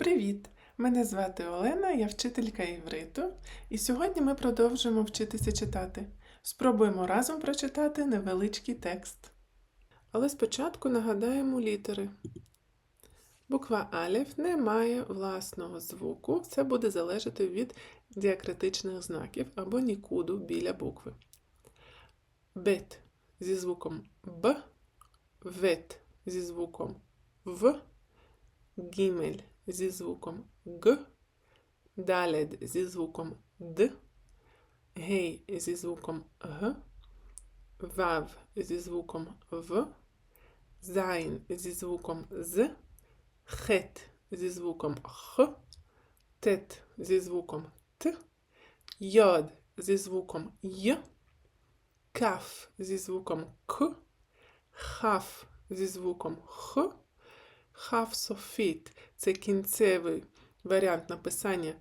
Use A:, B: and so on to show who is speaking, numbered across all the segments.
A: Привіт! Мене звати Олена, я вчителька івриту, і сьогодні ми продовжимо вчитися читати. Спробуємо разом прочитати невеличкий текст. Але спочатку нагадаємо літери. Буква Алеф не має власного звуку, це буде залежати від діакритичних знаків або нікуду біля букви. Бет зі звуком Б, вет зі звуком В, гімель зі звуком Г, далед зі звуком Д, гей зі звуком Г, вав зі звуком В, зайн зі звуком З, хет зі звуком Х, тет зі звуком Т, йод зі звуком Й, каф зі звуком К, хаф зі звуком Х, Хав софіт це кінцевий варіант написання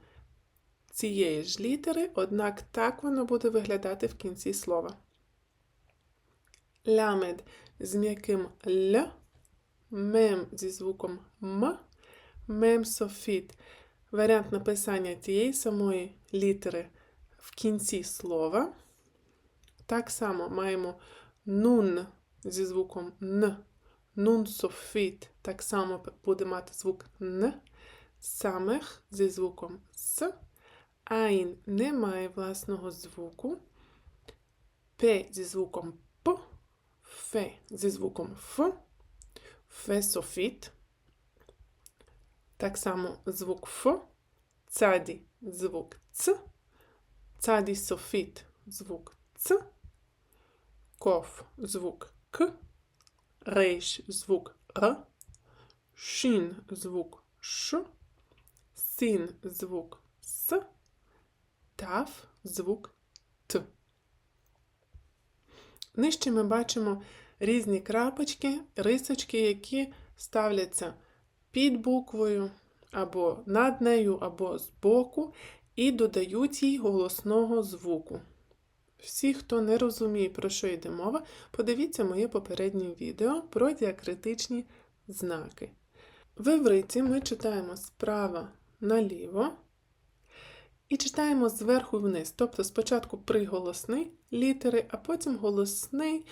A: цієї ж літери, однак так воно буде виглядати в кінці слова. Лямед з м'яким Л, мем зі звуком М, мем софіт. Варіант написання тієї самої літери в кінці слова. Так само маємо нун зі звуком Н. Нун софіт так само буде мати звук Н. Самих зі звуком С. Айн не має власного звуку. П зі звуком П. Ф зі звуком Ф. Ф софіт. Так само звук Ф. Цаді звук Ц. Цаді софіт звук Ц. Коф звук К. Рейш звук Р, Шін звук Ш, Син звук С, Тав звук Т. Нижче ми бачимо різні крапочки, рисочки, які ставляться під буквою, або над нею, або збоку, і додають їй голосного звуку. Всі, хто не розуміє, про що йде мова, подивіться моє попереднє відео про діакритичні знаки. В івриті ми читаємо справа наліво і читаємо зверху вниз. Тобто спочатку приголосний літери, а потім голосний,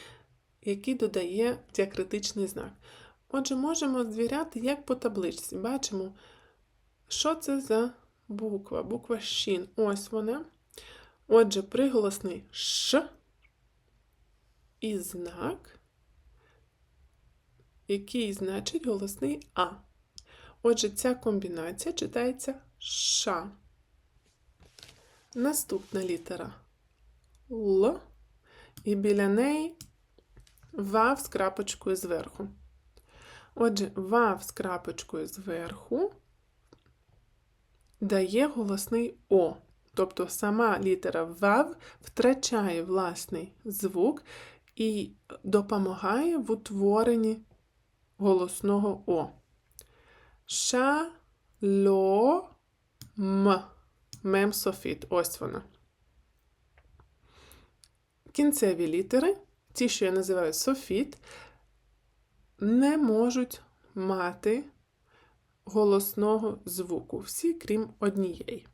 A: який додає діакритичний знак. Отже, можемо звіряти як по табличці. Бачимо, що це за буква. Буква Шін. Ось вона. Отже, приголосний Ш і знак, який значить голосний А. Отже, ця комбінація читається Ш. Наступна літера Л. І біля неї Вав з крапочкою зверху. Отже, Вав з крапочкою зверху дає голосний О. Тобто сама літера Вав втрачає власний звук і допомагає в утворенні голосного О. Ша, ло, м. Мем софіт. Ось вона. Кінцеві літери, ті, що я називаю софіт, не можуть мати голосного звуку. Всі, крім однієї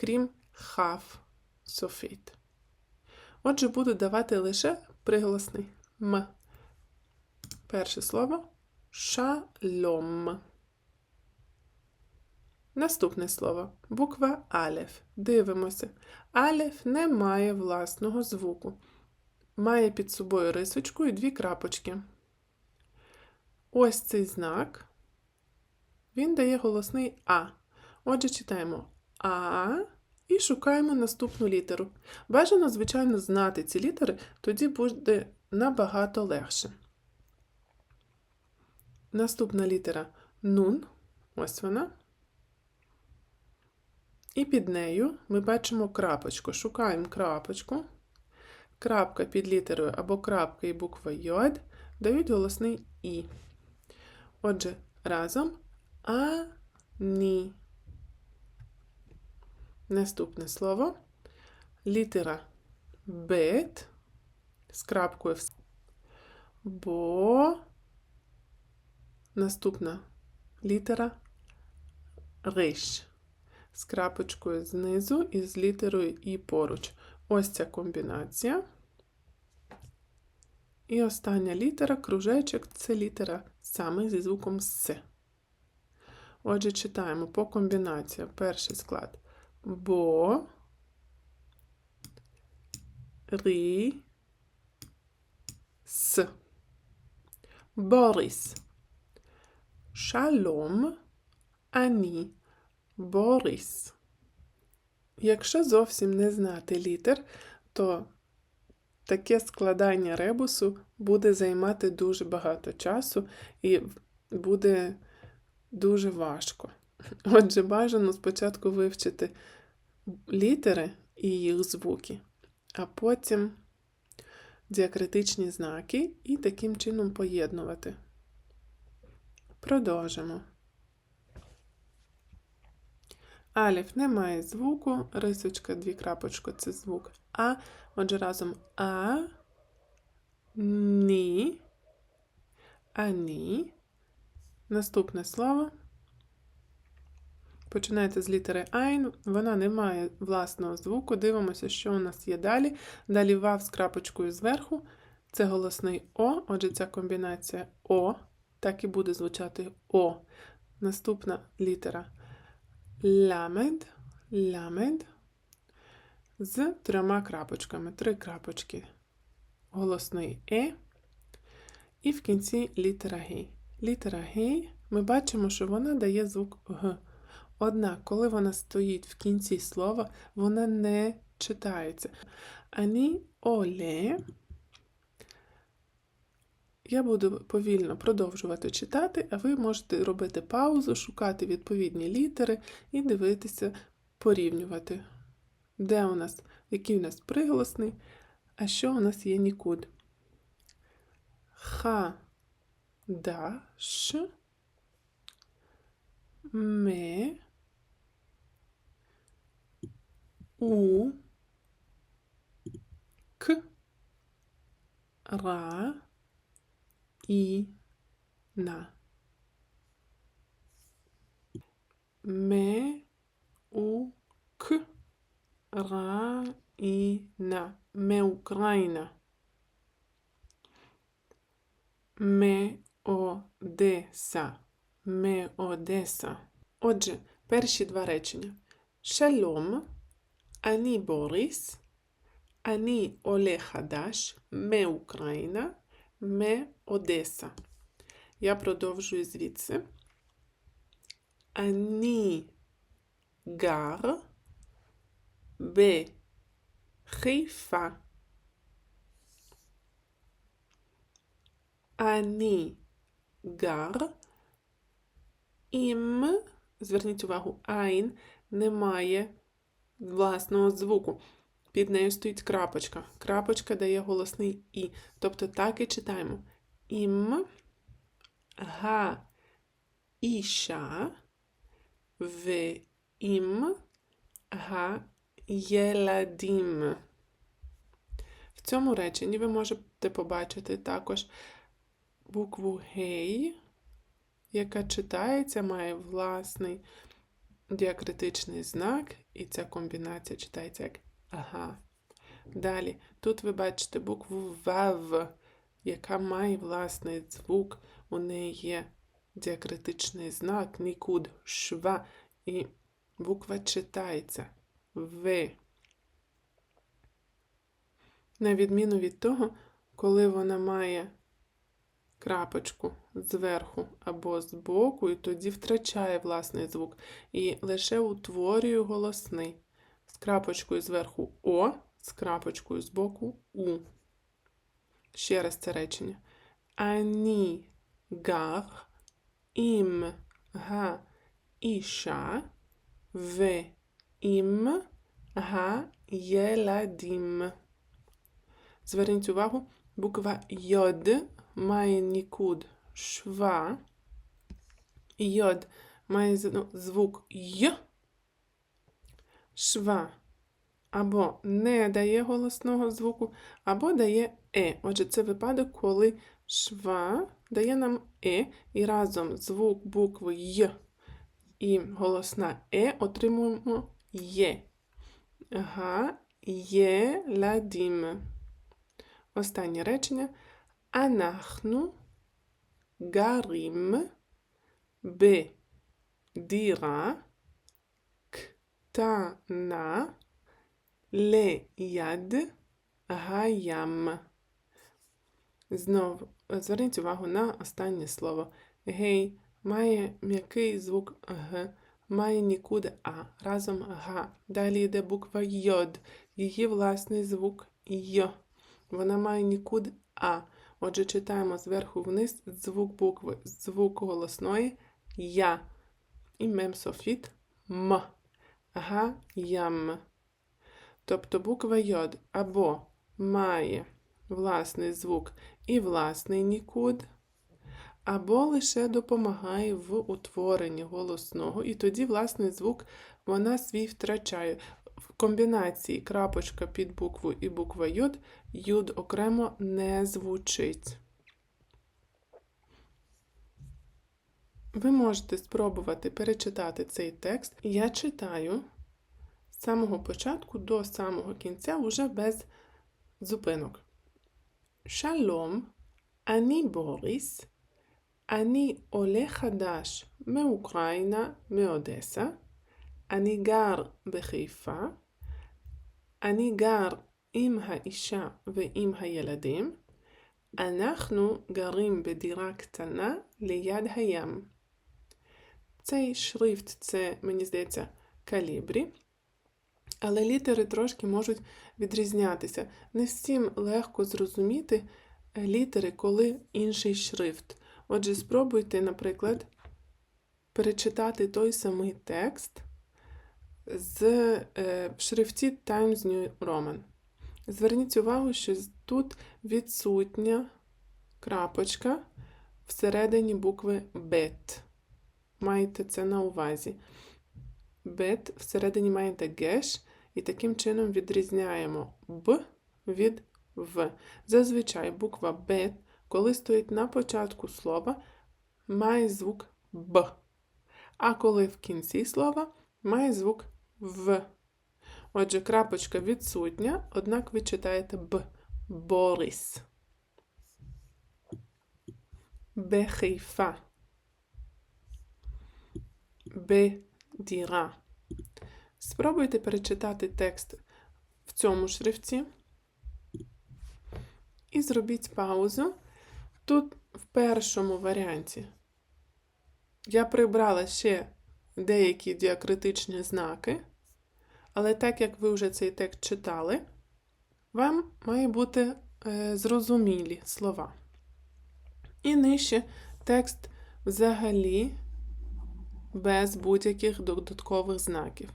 A: крім хав софіт. Отже, буду давати лише приголосний М. Перше слово шалом. Наступне слово буква Алеф. Дивимося. Алеф не має власного звуку. Має під собою рисочку і дві крапочки. Ось цей знак. Він дає голосний А. Отже, читаємо а і шукаємо наступну літеру. Бажано, звичайно, знати ці літери, тоді буде набагато легше. Наступна літера нун. Ось вона. І під нею ми бачимо крапочку. Шукаємо крапочку. Крапка під літерою або крапка і буква йод дають голосний І. Отже, разом а, ні. Наступне слово. Літера бет з крапкою в бо. Наступна літера риш. З крапочкою знизу і з літерою І поруч. Ось ця комбінація. І остання літера, кружечок, це літера саме зі звуком С. Отже, читаємо по комбінаціям. Перший склад. Бо, рі, с. Борис. Шалом, ані, Борис. Якщо зовсім не знати літер, то таке складання ребусу буде займати дуже багато часу і буде дуже важко. Отже, бажано спочатку вивчити літери і їх звуки, а потім діакритичні знаки і таким чином поєднувати. Продовжимо. Аліф немає звуку, рисочка, дві крапочки це звук А. Отже, разом А, Ні, Ані. Наступне слово. Починається з літери Айн. Вона не має власного звуку. Дивимося, що у нас є далі. Далі вав з крапочкою зверху. Це голосний О. Отже, ця комбінація О. Так і буде звучати О. Наступна літера ламед, ламед з трьома крапочками. Три крапочки. Голосний Е. І в кінці літера Г. Літера Г ми бачимо, що вона дає звук Г. Однак, коли вона стоїть в кінці слова, вона не читається. Ані оле. Я буду повільно продовжувати читати, а ви можете робити паузу, шукати відповідні літери і дивитися, порівнювати, де у нас, який у нас приголосний, а що у нас є нікуд. Ха, да, ш, ме, у, к, ра, і на. Ме у к ра і на. Ме Україна. Ме Одеса. Ме Одеса. Отже, перші два речення. Шалом, ані Борис, ані Оле Хадаш, ме Україна, ме Одеса. Я продовжую звідси. Ані гар б חיפה. אני гар ім, зверніть увагу, айн немає власного звуку. Під нею стоїть крапочка. Крапочка дає голосний І. Тобто так і читаємо. Ім, га, іша, в ім, га, єладім. В цьому реченні ви можете побачити також букву гей, яка читається, має власний діакритичний знак, і ця комбінація читається як ага. Далі, тут ви бачите букву ВАВ, яка має власний звук, у неї є діакритичний знак, нікуд, шва, і буква читається В. На відміну від того, коли вона має крапочку зверху або збоку, і тоді втрачає власний звук. І лише утворює голосний. З крапочкою зверху О, з крапочкою збоку У. Ще раз це речення. Ані гар ім га іша в ім га єладім. Зверніть увагу, буква Йод має нікуд шва. Йод має звук Й. Шва або не дає голосного звуку, або дає Е. Отже, це випадок, коли шва дає нам Е, і разом звук букви Й і голосна е отримуємо є. Га, є ладім. Останнє речення. Анахну גרים, בדירה, קטנה, ליד, гаям. Знов зверніть увагу на останнє слово. Гей має м'який звук Г, має нікуди А. Разом Г. Далі йде буква Йод, її власний звук Йо. Вона має нікуди А. Отже, читаємо зверху вниз звук букви, звук голосної Я. І мемсофіт М. Га, ям. Тобто буква Йод або має власний звук і власний нікуд, або лише допомагає в утворенні голосного, і тоді власний звук вона свій втрачає. В комбінації крапочка під букву і буква Юд Юд окремо не звучить. Ви можете спробувати перечитати цей текст. Я читаю з самого початку до самого кінця уже без зупинок. Шалом, ані Борис, ані Олег Хадаш, ми Україна, ми Одеса. אני גר בחיפה, אני גר עם האישה ועם הילדים, אנחנו גרים בדירה קטנה ליד הים. Цей шрифт це, мені здається, калібрі. Але літери трошки можуть відрізнятися. Не всім легко зрозуміти е, літери, коли інший шрифт. Отже, спробуйте, наприклад, перечитати той самий текст з е, в шрифті Times New Roman. Зверніть увагу, що тут відсутня крапочка всередині букви бет. Майте це на увазі. Бет всередині маєте геш, і таким чином відрізняємо Б від В. Зазвичай буква Б, коли стоїть на початку слова, має звук Б. А коли в кінці слова має звук в. Отже, крапочка відсутня, однак ви читаєте Б. Борис. Бехейфа. Бедіра. Спробуйте перечитати текст в цьому шрифті. І зробіть паузу. Тут в першому варіанті я прибрала ще деякі діакритичні знаки але так як ви вже цей текст читали, вам має бути е, зрозумілі слова. І нижче текст взагалі без будь-яких додаткових знаків.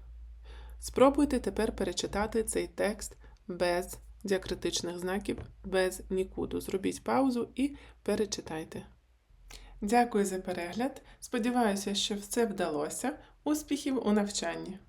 A: Спробуйте тепер перечитати цей текст без діакритичних знаків, без нікуду. Зробіть паузу і перечитайте. Дякую за перегляд. Сподіваюся, що все вдалося. Успіхів у навчанні!